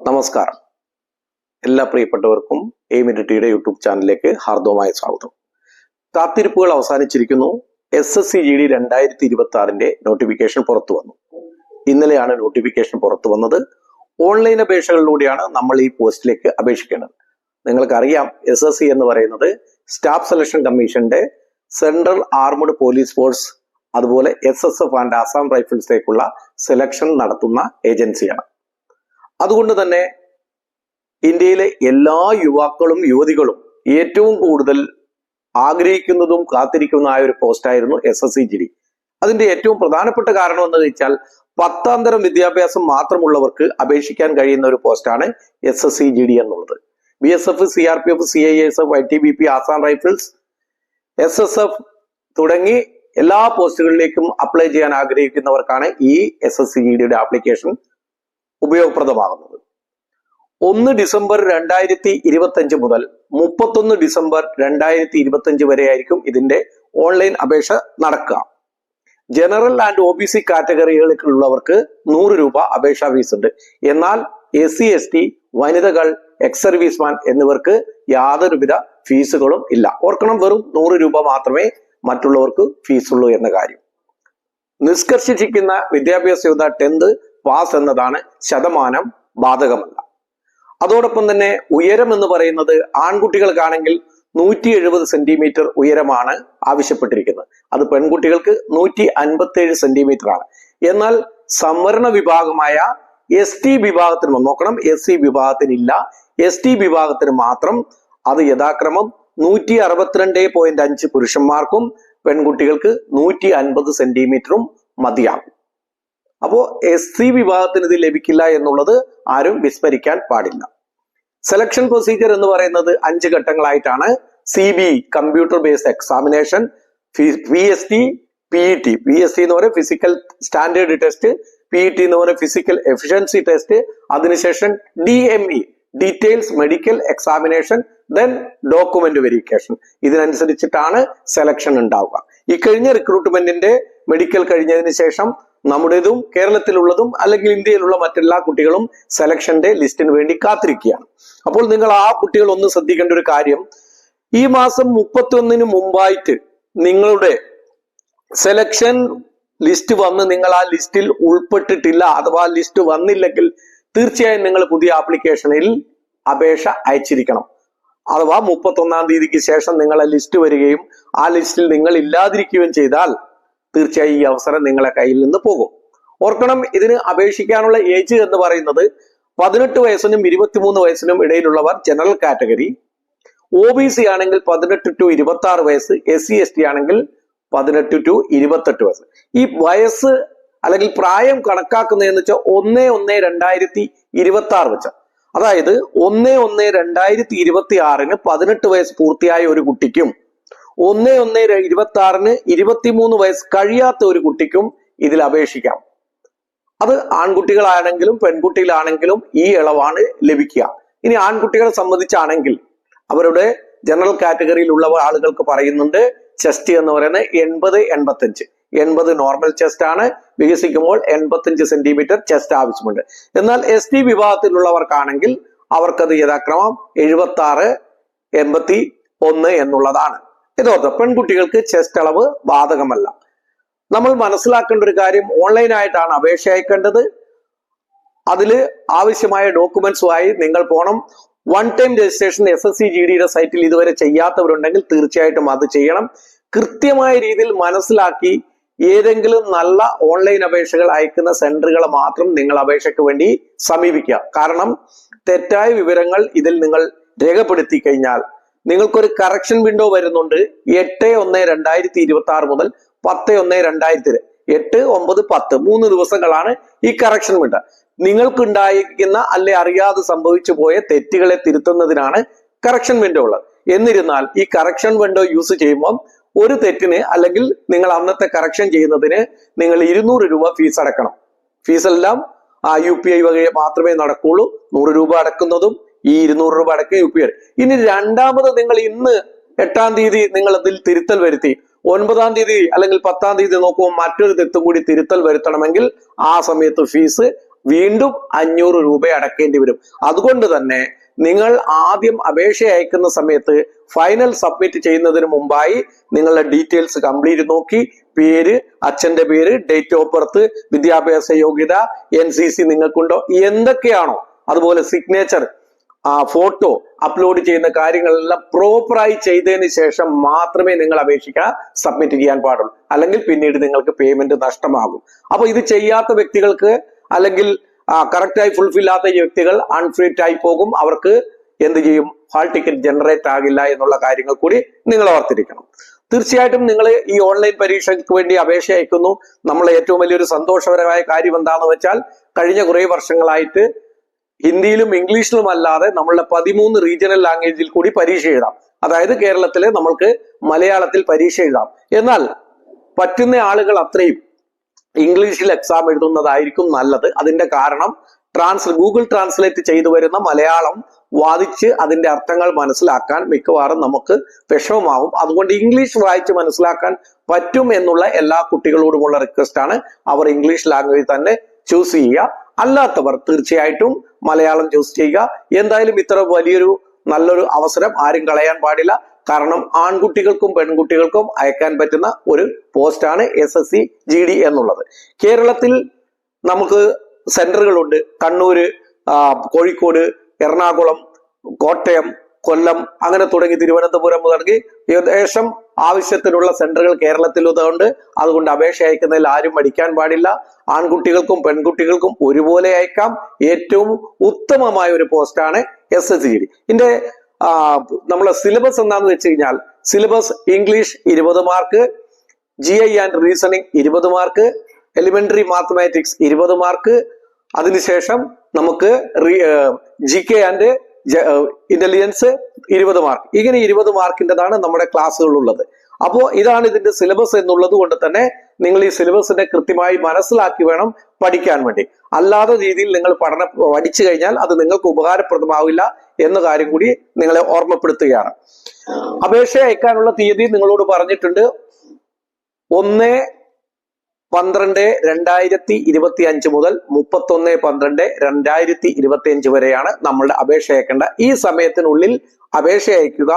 നമസ്കാരം. എല്ലാ പ്രിയപ്പെട്ടവർക്കും എയിം ടിയുടെ യൂട്യൂബ് ചാനലിലേക്ക് ഹാർദവമായ സ്വാഗതം. കാത്തിരിപ്പുകൾ അവസാനിച്ചിരിക്കുന്നു. S S C G D രണ്ടായിരത്തി ഇരുപത്തി ആറിന്റെ നോട്ടിഫിക്കേഷൻ പുറത്തു വന്നു. ഇന്നലെയാണ് നോട്ടിഫിക്കേഷൻ പുറത്തു വന്നത്. ഓൺലൈൻ അപേക്ഷകളിലൂടെയാണ് നമ്മൾ ഈ പോസ്റ്റിലേക്ക് അപേക്ഷിക്കേണ്ടത്. നിങ്ങൾക്കറിയാം എസ് എസ് സി എന്ന് പറയുന്നത് സ്റ്റാഫ് സെലക്ഷൻ കമ്മീഷന്റെ സെൻട്രൽ ആർമഡ് പോലീസ് ഫോഴ്സ് അതുപോലെ S S F and Assam റൈഫിൾസിലേക്കുള്ള selection നടത്തുന്ന ഏജൻസിയാണ്. അതുകൊണ്ട് തന്നെ ഇന്ത്യയിലെ എല്ലാ യുവാക്കളും യുവതികളും ഏറ്റവും കൂടുതൽ ആഗ്രഹിക്കുന്നതും കാത്തിരിക്കുന്നതായ ഒരു പോസ്റ്റായിരുന്നു S S C G D അതിന്റെ ഏറ്റവും പ്രധാനപ്പെട്ട കാരണം എന്ന് വെച്ചാൽ പത്താം തരം വിദ്യാഭ്യാസം മാത്രമുള്ളവർക്ക് അപേക്ഷിക്കാൻ കഴിയുന്ന ഒരു പോസ്റ്റാണ് S S C G D എന്നുള്ളത്. B S F C R P F C I S F I T B P Assam rifles S S F തുടങ്ങി എല്ലാ പോസ്റ്റുകളിലേക്കും അപ്ലൈ ചെയ്യാൻ ആഗ്രഹിക്കുന്നവർക്കാണ് ഈ എസ് എസ് സി ജി ഡിയുടെ ആപ്ലിക്കേഷൻ ഉപയോഗപ്രദമാകുന്നത്. ഒന്ന് ഡിസംബർ രണ്ടായിരത്തി ഇരുപത്തി അഞ്ച് മുതൽ മുപ്പത്തൊന്ന് ഡിസംബർ രണ്ടായിരത്തി ഇരുപത്തി അഞ്ച് വരെ ആയിരിക്കും ഇതിന്റെ ഓൺലൈൻ അപേക്ഷ നടക്കുക. General and O B C കാറ്റഗറികളിലുള്ളവർക്ക് നൂറ് രൂപ അപേക്ഷാ ഫീസ് ഉണ്ട്. എന്നാൽ എസ് സി എസ് ടി വനിതകൾ എക്സ് സർവീസ്മാൻ എന്നിവർക്ക് യാതൊരുവിധ ഫീസുകളും ഇല്ല. ഓർക്കണം വെറും നൂറ് രൂപ മാത്രമേ മറ്റുള്ളവർക്ക് ഫീസുള്ളൂ എന്ന കാര്യം. നിഷ്കർഷിച്ചിരിക്കുന്ന വിദ്യാഭ്യാസ യോഗ്യത ടെൻത്ത് പാസ് എന്നതാണ് ശതമാനം ബാധകമല്ല. അതോടൊപ്പം തന്നെ ഉയരം എന്ന് പറയുന്നത് ആൺകുട്ടികൾക്കാണെങ്കിൽ നൂറ്റി എഴുപത് സെന്റിമീറ്റർ ഉയരമാണ് ആവശ്യപ്പെട്ടിരിക്കുന്നത്. അത് പെൺകുട്ടികൾക്ക് നൂറ്റി അൻപത്തി ഏഴ് സെന്റിമീറ്റർ ആണ് എന്നാൽ സംവരണ വിഭാഗമായ എസ് ടി വിഭാഗത്തിന് നോക്കണം എസ് സി വിഭാഗത്തിനില്ല. എസ് ടി വിഭാഗത്തിന് മാത്രം അത് യഥാക്രമം നൂറ്റി അറുപത്തിരണ്ട് പോയിന്റ് അഞ്ച് പുരുഷന്മാർക്കും പെൺകുട്ടികൾക്ക് നൂറ്റി അൻപത് സെന്റിമീറ്ററും മതിയാകും. അപ്പോ എസ് സി വിഭാഗത്തിന് ഇത് ലഭിക്കില്ല എന്നുള്ളത് ആരും വിസ്മരിക്കാൻ പാടില്ല. സെലക്ഷൻ പ്രൊസീജിയർ എന്ന് പറയുന്നത് അഞ്ച് ഘട്ടങ്ങളായിട്ടാണ്. C B computer based examination P S T P E T P S T എന്ന് പറയുന്നത് physical standard test P E T എന്ന് പറയുന്നത് ഫിസിക്കൽ എഫിഷ്യൻസി ടെസ്റ്റ് അതിനുശേഷം D M E details medical examination then document verification ഇതിനനുസരിച്ചിട്ടാണ് selection ഉണ്ടാവുക. ഈ കഴിഞ്ഞ റിക്രൂട്ട്മെന്റിന്റെ medical കഴിഞ്ഞതിന് ശേഷം നമ്മുടേതും കേരളത്തിലുള്ളതും അല്ലെങ്കിൽ ഇന്ത്യയിലുള്ള മറ്റെല്ലാ കുട്ടികളും സെലക്ഷന്റെ ലിസ്റ്റിന് വേണ്ടി കാത്തിരിക്കുകയാണ്. അപ്പോൾ നിങ്ങൾ ആ കുട്ടികൾ ഒന്ന് ശ്രദ്ധിക്കേണ്ട ഒരു കാര്യം. ഈ മാസം മുപ്പത്തൊന്നിന് മുമ്പായിട്ട് നിങ്ങളുടെ സെലക്ഷൻ ലിസ്റ്റ് വന്ന് നിങ്ങൾ ആ ലിസ്റ്റിൽ ഉൾപ്പെട്ടിട്ടില്ല അഥവാ ലിസ്റ്റ് വന്നില്ലെങ്കിൽ തീർച്ചയായും നിങ്ങൾ പുതിയ ആപ്ലിക്കേഷനിൽ അപേക്ഷ അയച്ചിരിക്കണം. അഥവാ മുപ്പത്തൊന്നാം തീയതിക്ക് ശേഷം നിങ്ങളെ ലിസ്റ്റ് വരികയും ആ ലിസ്റ്റിൽ നിങ്ങൾ ഇല്ലാതിരിക്കുകയും ചെയ്താൽ തീർച്ചയായും ഈ അവസരം നിങ്ങളെ കയ്യിൽ നിന്ന് പോകും. ഓർക്കണം ഇതിന് അപേക്ഷിക്കാനുള്ള ഏജ് എന്ന് പറയുന്നത് പതിനെട്ട് വയസ്സിനും ഇരുപത്തിമൂന്ന് വയസ്സിനും ഇടയിലുള്ളവർ general category O B C ആണെങ്കിൽ പതിനെട്ട് ടു ഇരുപത്തി ആറ് വയസ്സ് എസ് സി എസ് ടി ആണെങ്കിൽ പതിനെട്ട് ടു ഇരുപത്തെട്ട് വയസ്സ്. ഈ വയസ്സ് അല്ലെങ്കിൽ പ്രായം കണക്കാക്കുന്നതെന്ന് വെച്ചാൽ ഒന്ന് ഒന്ന് രണ്ടായിരത്തി ഇരുപത്തി ആറ് വെച്ച അതായത് ഒന്ന് ഒന്ന് രണ്ടായിരത്തി ഇരുപത്തി ആറിന് പതിനെട്ട് വയസ്സ് പൂർത്തിയായ ഒരു കുട്ടിക്കും ഒന്ന് ഒന്ന് ഇരുപത്തി ആറിന് ഇരുപത്തിമൂന്ന് വയസ്സ് കഴിയാത്ത ഒരു കുട്ടിക്കും ഇതിൽ അപേക്ഷിക്കാം. അത് ആൺകുട്ടികളാണെങ്കിലും പെൺകുട്ടികളാണെങ്കിലും ഈ ഇളവാണ് ലഭിക്കുക. ഇനി ആൺകുട്ടികളെ സംബന്ധിച്ചാണെങ്കിൽ അവരുടെ ജനറൽ കാറ്റഗറിയിലുള്ള ആളുകൾക്ക് പറയുന്നുണ്ട് ചെസ്റ്റ് എന്ന് പറയുന്നത് എൺപത് എൺപത്തഞ്ച് എൺപത് നോർമൽ ചെസ്റ്റ് ആണ്. വികസിക്കുമ്പോൾ എൺപത്തഞ്ച് സെന്റിമീറ്റർ ചെസ്റ്റ് ആവശ്യമുണ്ട്. എന്നാൽ എസ് ടി വിഭാഗത്തിലുള്ളവർക്കാണെങ്കിൽ അവർക്കത് യഥാക്രമം എഴുപത്തി ആറ് എൺപത്തി ഒന്ന് എന്നുള്ളതാണ്. ഇതോർത്ത് പെൺകുട്ടികൾക്ക് ചെസ്റ്റ് അളവ് ബാധകമല്ല. നമ്മൾ മനസ്സിലാക്കേണ്ട ഒരു കാര്യം ഓൺലൈനായിട്ടാണ് അപേക്ഷ അയക്കേണ്ടത്. അതിൽ ആവശ്യമായ ഡോക്യുമെന്റ്സുമായി നിങ്ങൾ പോകണം one time registration S S C G ഡിയുടെ സൈറ്റിൽ ഇതുവരെ ചെയ്യാത്തവരുണ്ടെങ്കിൽ തീർച്ചയായിട്ടും അത് ചെയ്യണം. കൃത്യമായ രീതിയിൽ മനസ്സിലാക്കി ഏതെങ്കിലും നല്ല ഓൺലൈൻ അപേക്ഷകൾ അയക്കുന്ന സെന്ററുകളെ മാത്രം നിങ്ങൾ അപേക്ഷയ്ക്ക് വേണ്ടി സമീപിക്കുക. കാരണം തെറ്റായ വിവരങ്ങൾ ഇതിൽ നിങ്ങൾ രേഖപ്പെടുത്തി കഴിഞ്ഞാൽ നിങ്ങൾക്കൊരു കറക്ഷൻ വിൻഡോ വരുന്നുണ്ട് എട്ട് ഒന്ന് രണ്ടായിരത്തി ഇരുപത്തി ആറ് മുതൽ പത്ത് ഒന്ന് രണ്ടായിരത്തി എട്ട് ഒമ്പത് പത്ത് മൂന്ന് ദിവസങ്ങളാണ് ഈ കറക്ഷൻ വിൻഡോ നിങ്ങൾക്കുണ്ടായിരിക്കുന്ന അല്ലെ അറിയാതെ സംഭവിച്ചു പോയ തെറ്റുകളെ തിരുത്തുന്നതിനാണ് കറക്ഷൻ വിൻഡോ ഉള്ളത്. എന്നിരുന്നാൽ ഈ കറക്ഷൻ വിൻഡോ യൂസ് ചെയ്യുമ്പോൾ ഒരു തെറ്റിന് അല്ലെങ്കിൽ നിങ്ങൾ അന്നത്തെ കറക്ഷൻ ചെയ്യുന്നതിന് നിങ്ങൾ ഇരുന്നൂറ് രൂപ ഫീസ് അടക്കണം. ഫീസ് എല്ലാം ആ യു പി ഐ വകയെ മാത്രമേ നടക്കുള്ളൂ. നൂറ് രൂപ അടക്കുന്നതും ഈ ഇരുന്നൂറ് രൂപ അടക്കം യു പി ഐ ഇനി രണ്ടാമത് നിങ്ങൾ ഇന്ന് എട്ടാം തീയതി നിങ്ങൾ അതിൽ തിരുത്തൽ വരുത്തി. ഒൻപതാം തീയതി അല്ലെങ്കിൽ പത്താം തീയതി നോക്കുമ്പോൾ മറ്റൊരു തെറ്റും കൂടി തിരുത്തൽ വരുത്തണമെങ്കിൽ ആ സമയത്ത് ഫീസ് വീണ്ടും അഞ്ഞൂറ് രൂപ അടക്കേണ്ടി വരും. അതുകൊണ്ട് തന്നെ നിങ്ങൾ ആദ്യം അപേക്ഷ അയക്കുന്ന സമയത്ത് ഫൈനൽ സബ്മിറ്റ് ചെയ്യുന്നതിന് മുമ്പായി നിങ്ങളുടെ ഡീറ്റെയിൽസ് കംപ്ലീറ്റ് നോക്കി. പേര് അച്ഛന്റെ പേര് ഡേറ്റ് ഓഫ് ബർത്ത് വിദ്യാഭ്യാസ യോഗ്യത എൻ സി സി നിങ്ങൾക്കുണ്ടോ എന്തൊക്കെയാണോ. അതുപോലെ സിഗ്നേച്ചർ ആ ഫോട്ടോ അപ്ലോഡ് ചെയ്യുന്ന കാര്യങ്ങളെല്ലാം പ്രോപ്പറായി ചെയ്തതിന് ശേഷം മാത്രമേ നിങ്ങൾ അപേക്ഷിക്കാൻ സബ്മിറ്റ് ചെയ്യാൻ പാടുള്ളൂ. അല്ലെങ്കിൽ പിന്നീട് നിങ്ങൾക്ക് പേയ്മെന്റ് നഷ്ടമാകും. അപ്പൊ ഇത് ചെയ്യാത്ത വ്യക്തികൾക്ക് അല്ലെങ്കിൽ കറക്റ്റായി ഫുൾഫിൽ ആത്ത വ്യക്തികൾ അൺഫിറ്റ് ആയി പോകും. അവർക്ക് എന്ത് ചെയ്യും? ഹാൾ ടിക്കറ്റ് ജനറേറ്റ് ആകില്ല എന്നുള്ള കാര്യങ്ങൾ കൂടി നിങ്ങൾ ഓർത്തിരിക്കണം. തീർച്ചയായിട്ടും നിങ്ങൾ ഈ ഓൺലൈൻ പരീക്ഷയ്ക്ക് വേണ്ടി അപേക്ഷ അയക്കുന്നു. നമ്മൾ ഏറ്റവും വലിയൊരു സന്തോഷകരമായ കാര്യം എന്താണെന്ന് വെച്ചാൽ കഴിഞ്ഞ കുറേ വർഷങ്ങളായിട്ട് ഹിന്ദിയിലും ഇംഗ്ലീഷിലും അല്ലാതെ നമ്മളുടെ പതിമൂന്ന് റീജിയണൽ ലാംഗ്വേജിൽ കൂടി പരീക്ഷ എഴുതാം. അതായത് കേരളത്തിലെ നമ്മൾക്ക് മലയാളത്തിൽ പരീക്ഷ എഴുതാം. എന്നാൽ പറ്റുന്ന ആളുകൾ അത്രയും ഇംഗ്ലീഷിൽ എക്സാം എഴുതുന്നതായിരിക്കും നല്ലത്. അതിന്റെ കാരണം ട്രാൻസ് ഗൂഗിൾ ട്രാൻസ്ലേറ്റ് ചെയ്തു വരുന്ന മലയാളം വാദിച്ച് അതിന്റെ അർത്ഥങ്ങൾ മനസ്സിലാക്കാൻ മിക്കവാറും നമുക്ക് വിഷമമാവും. അതുകൊണ്ട് ഇംഗ്ലീഷ് വായിച്ച് മനസ്സിലാക്കാൻ പറ്റും എന്നുള്ള എല്ലാ കുട്ടികളോടുമുള്ള റിക്വസ്റ്റ് ആണ്. അവർ ഇംഗ്ലീഷ് ലാംഗ്വേജ് തന്നെ ചൂസ് ചെയ്യുക. അല്ലാത്തവർ തീർച്ചയായിട്ടും മലയാളം ചൂസ് ചെയ്യുക. എന്തായാലും ഇത്ര വലിയൊരു നല്ലൊരു അവസരം ആരും കളയാൻ പാടില്ല. കാരണം ആൺകുട്ടികൾക്കും പെൺകുട്ടികൾക്കും അയക്കാൻ പറ്റുന്ന ഒരു പോസ്റ്റാണ് S S C G D എന്നുള്ളത്. കേരളത്തിൽ നമുക്ക് സെന്ററുകളുണ്ട്. കണ്ണൂര് കോഴിക്കോട് എറണാകുളം കോട്ടയം കൊല്ലം അങ്ങനെ തുടങ്ങി തിരുവനന്തപുരം തുടങ്ങി ഏകദേശം ആവശ്യത്തിനുള്ള സെന്ററുകൾ കേരളത്തിലുണ്ട് അതുകൊണ്ട് അപേക്ഷ അയക്കുന്നതിൽ ആരും മടിക്കാൻ പാടില്ല. ആൺകുട്ടികൾക്കും പെൺകുട്ടികൾക്കും ഒരുപോലെ അയക്കാം. ഏറ്റവും ഉത്തമമായ ഒരു പോസ്റ്റാണ് എസ് എസ് ജി ഡി ഇതിന്റെ നമ്മളെ സിലബസ് എന്താന്ന് വെച്ച് കഴിഞ്ഞാൽ സിലബസ് ഇംഗ്ലീഷ് ഇരുപത് mark G I and reasoning ഇരുപത് മാർക്ക് എലിമെന്ററി മാത്തമാറ്റിക്സ് ഇരുപത് മാർക്ക്. അതിനുശേഷം നമുക്ക് ജി കെ ആൻഡ് ഇന്റലിജൻസ് ഇരുപത് മാർക്ക് ഇങ്ങനെ ഇരുപത് മാർക്കിന്റെതാണ് നമ്മുടെ ക്ലാസ്സുകളുള്ളത് അപ്പോൾ ഇതാണ് ഇതിന്റെ സിലബസ് എന്നുള്ളത് കൊണ്ട് തന്നെ നിങ്ങൾ ഈ സിലബസിനെ കൃത്യമായി മനസ്സിലാക്കി വേണം പഠിക്കാൻ വേണ്ടി. അല്ലാതെ രീതിയിൽ നിങ്ങൾ പഠനം പഠിച്ചു കഴിഞ്ഞാൽ അത് നിങ്ങൾക്ക് ഉപകാരപ്രദമാവില്ല എന്ന കാര്യം കൂടി നിങ്ങളെ ഓർമ്മപ്പെടുത്തുകയാണ്. അപേക്ഷ അയക്കാനുള്ള തീയതി നിങ്ങളോട് പറഞ്ഞിട്ടുണ്ട്. ഒന്ന് പന്ത്രണ്ട് രണ്ടായിരത്തി ഇരുപത്തി അഞ്ച് മുതൽ മുപ്പത്തൊന്ന് പന്ത്രണ്ട് രണ്ടായിരത്തി ഇരുപത്തി അഞ്ച് വരെയാണ് നമ്മളുടെ അപേക്ഷ അയക്കേണ്ട. ഈ സമയത്തിനുള്ളിൽ അപേക്ഷ അയക്കുക.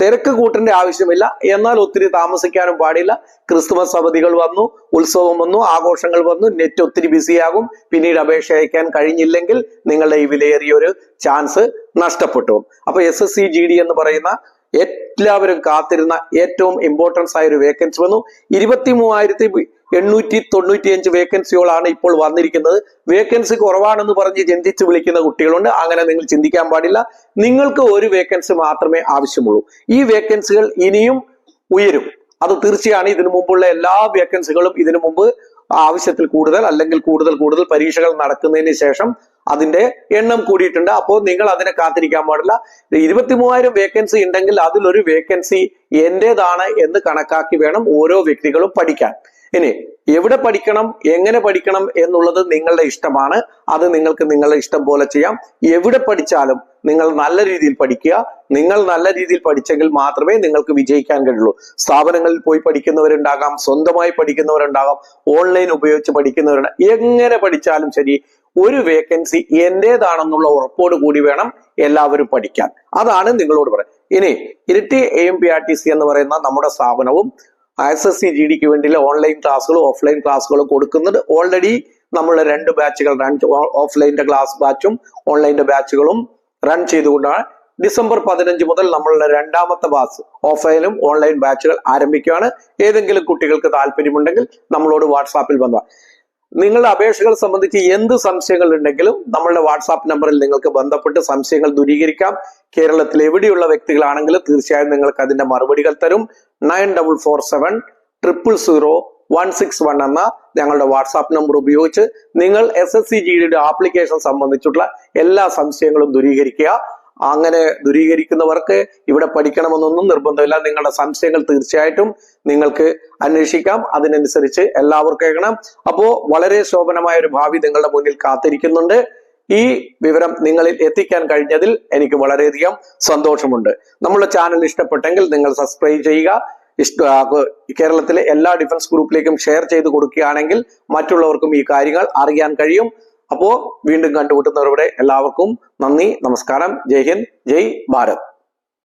തിരക്ക് കൂട്ടേണ്ട ആവശ്യമില്ല. എന്നാൽ ഒത്തിരി താമസിക്കാനും പാടില്ല. ക്രിസ്തുമസ് അവധികൾ വന്നു ഉത്സവം വന്നു ആഘോഷങ്ങൾ വന്നു നെറ്റ് ഒത്തിരി ബിസിയാകും പിന്നീട് അപേക്ഷ അയക്കാൻ കഴിഞ്ഞില്ലെങ്കിൽ നിങ്ങളുടെ ഈ വിലയേറിയ ഒരു ചാൻസ് നഷ്ടപ്പെട്ടു. അപ്പൊ S S C G D എന്ന് പറയുന്ന എല്ലാവരും കാത്തിരുന്ന ഏറ്റവും ഇമ്പോർട്ടൻസ് ആയ ഒരു വേക്കൻസി വന്നു. ഇരുപത്തി മൂവായിരത്തി എണ്ണൂറ്റി തൊണ്ണൂറ്റി അഞ്ച് വേക്കൻസികളാണ് ഇപ്പോൾ വന്നിരിക്കുന്നത്. വേക്കൻസി കുറവാണെന്ന് പറഞ്ഞ് ചിന്തിച്ച് വിളിക്കുന്ന കുട്ടികളുണ്ട്. അങ്ങനെ നിങ്ങൾ ചിന്തിക്കാൻ പാടില്ല. നിങ്ങൾക്ക് ഒരു വേക്കൻസി മാത്രമേ ആവശ്യമുള്ളൂ. ഈ വേക്കൻസികൾ ഇനിയും ഉയരും. അത് തീർച്ചയാണ് ഇതിനു മുമ്പുള്ള എല്ലാ വേക്കൻസികളും ഇതിനു മുമ്പ് ആവശ്യത്തിൽ കൂടുതൽ അല്ലെങ്കിൽ കൂടുതൽ കൂടുതൽ പരീക്ഷകൾ നടക്കുന്നതിന് ശേഷം അതിന്റെ എണ്ണം കൂടിയിട്ടുണ്ട്. അപ്പോൾ നിങ്ങൾ അതിനെ കാത്തിരിക്കാൻ പാടില്ല. ഇരുപത്തി മൂവായിരം വേക്കൻസി ഉണ്ടെങ്കിൽ അതിലൊരു വേക്കൻസി എന്റേതാണ് എന്ന് കണക്കാക്കി വേണം ഓരോ വ്യക്തികളും പഠിക്കാൻ. ഇനി എവിടെ പഠിക്കണം എങ്ങനെ പഠിക്കണം എന്നുള്ളത് നിങ്ങളുടെ ഇഷ്ടമാണ്. അത് നിങ്ങൾക്ക് നിങ്ങളുടെ ഇഷ്ടം പോലെ ചെയ്യാം. എവിടെ പഠിച്ചാലും നിങ്ങൾ നല്ല രീതിയിൽ പഠിക്കുക. നിങ്ങൾ നല്ല രീതിയിൽ പഠിച്ചെങ്കിൽ മാത്രമേ നിങ്ങൾക്ക് വിജയിക്കാൻ കഴിയുള്ളൂ. സ്ഥാപനങ്ങളിൽ പോയി പഠിക്കുന്നവരുണ്ടാകാം സ്വന്തമായി പഠിക്കുന്നവരുണ്ടാകാം ഓൺലൈൻ ഉപയോഗിച്ച് പഠിക്കുന്നവരുണ്ടാകും എങ്ങനെ പഠിച്ചാലും ശരി ഒരു വേക്കൻസി എന്റേതാണെന്നുള്ള ഉറപ്പോട് കൂടി വേണം എല്ലാവരും പഠിക്കാൻ. അതാണ് നിങ്ങളോട് പറയാം ഇനി Iritty A M P R T C എന്ന് പറയുന്ന നമ്മുടെ സ്ഥാപനവും എസ് എസ് സി ജി ഡിക്ക് വേണ്ടിയുള്ള ഓൺലൈൻ ക്ലാസ്സുകളും ഓഫ്ലൈൻ ക്ലാസ്സുകളും കൊടുക്കുന്നുണ്ട് ഓൾറെഡി നമ്മൾ രണ്ട് ബാച്ചുകൾ റൺ ഓഫ്ലൈന്റെ ക്ലാസ് ബാച്ചും ഓൺലൈന്റെ ബാച്ചുകളും റൺ ചെയ്തുകൊണ്ടാണ്. ഡിസംബർ പതിനഞ്ച് മുതൽ നമ്മളുടെ രണ്ടാമത്തെ ബാച്ച് ഓഫ്ലൈനും ഓൺലൈൻ ബാച്ചുകൾ ആരംഭിക്കുകയാണ്. ഏതെങ്കിലും കുട്ടികൾക്ക് താല്പര്യമുണ്ടെങ്കിൽ നമ്മളോട് വാട്സാപ്പിൽ വന്നാൽ നിങ്ങളുടെ അപേക്ഷകൾ സംബന്ധിച്ച് എന്ത് സംശയങ്ങൾ ഉണ്ടെങ്കിലും നമ്മളുടെ വാട്സാപ്പ് നമ്പറിൽ നിങ്ങൾക്ക് ബന്ധപ്പെട്ട് സംശയങ്ങൾ ദൂരീകരിക്കാം. കേരളത്തിൽ എവിടെയുള്ള വ്യക്തികളാണെങ്കിലും തീർച്ചയായും നിങ്ങൾക്ക് അതിന്റെ മറുപടികൾ തരും. Nine double four seven triple zero one six one എന്ന ഞങ്ങളുടെ വാട്സാപ്പ് നമ്പർ ഉപയോഗിച്ച് നിങ്ങൾ എസ് എസ് സി ജിയുടെ ആപ്ലിക്കേഷൻ സംബന്ധിച്ചുള്ള എല്ലാ സംശയങ്ങളും ദൂരീകരിക്കുക. അങ്ങനെ ദുരീകരിക്കുന്നവർക്ക് ഇവിടെ പഠിക്കണമെന്നൊന്നും നിർബന്ധമില്ല. നിങ്ങളുടെ സംശയങ്ങൾ തീർച്ചയായിട്ടും നിങ്ങൾക്ക് അന്വേഷിക്കാം. അതിനനുസരിച്ച് എല്ലാവർക്കും കേൾക്കണം. അപ്പോ വളരെ ശോഭനമായ ഒരു ഭാവി നിങ്ങളുടെ മുന്നിൽ കാത്തിരിക്കുന്നുണ്ട്. ഈ വിവരം നിങ്ങളിൽ എത്തിക്കാൻ കഴിഞ്ഞതിൽ എനിക്ക് വളരെയധികം സന്തോഷമുണ്ട്. നമ്മുടെ ചാനൽ ഇഷ്ടപ്പെട്ടെങ്കിൽ നിങ്ങൾ സബ്സ്ക്രൈബ് ചെയ്യുക. കേരളത്തിലെ എല്ലാ ഡിഫൻസ് ഗ്രൂപ്പിലേക്കും ഷെയർ ചെയ്ത് കൊടുക്കുകയാണെങ്കിൽ മറ്റുള്ളവർക്കും ഈ കാര്യങ്ങൾ അറിയാൻ കഴിയും. അപ്പോ വീണ്ടും കണ്ടുമുട്ടുന്നവരുടെ എല്ലാവർക്കും നന്ദി നമസ്കാരം. ജയ് ഹിന്ദ് ജയ് ഭാരത്.